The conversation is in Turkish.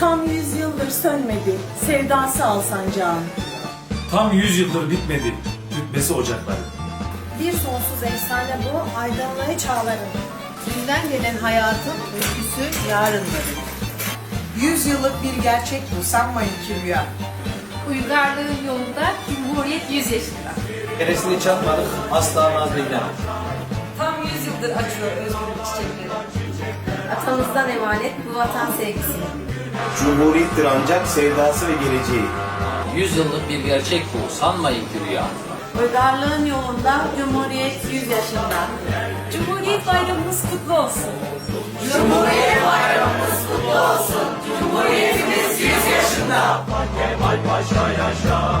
Tam yüz yıldır sönmedi sevdası Alsancak'ın. Tam 100 yıldır bitmedi tütmesi ocakları. Bir sonsuz efsane bu, aydınlığı çağların. Dünden gelen hayatın öyküsü yarınların. Yüz yıllık bir gerçek bu, sanmayın ki rüya. Uygarlığın yolunda Cumhuriyet 100 yaşında. Keresini çatmadık, asla vazgeçmedik. Tam 100 yıldır açıyor özgürlük çiçekleri. Atamızdan emanet bu vatan sevgisi. Cumhuriyettir ancak sevdası ve geleceği. Yüzyıllık bir gerçek bu, sanmayın ki rüya. Uygarlığın yolunda Cumhuriyet 100 yaşında. Cumhuriyet bayramınız kutlu olsun. Cumhuriyetimiz yüz yaşında. Kemal Paşa yaşa,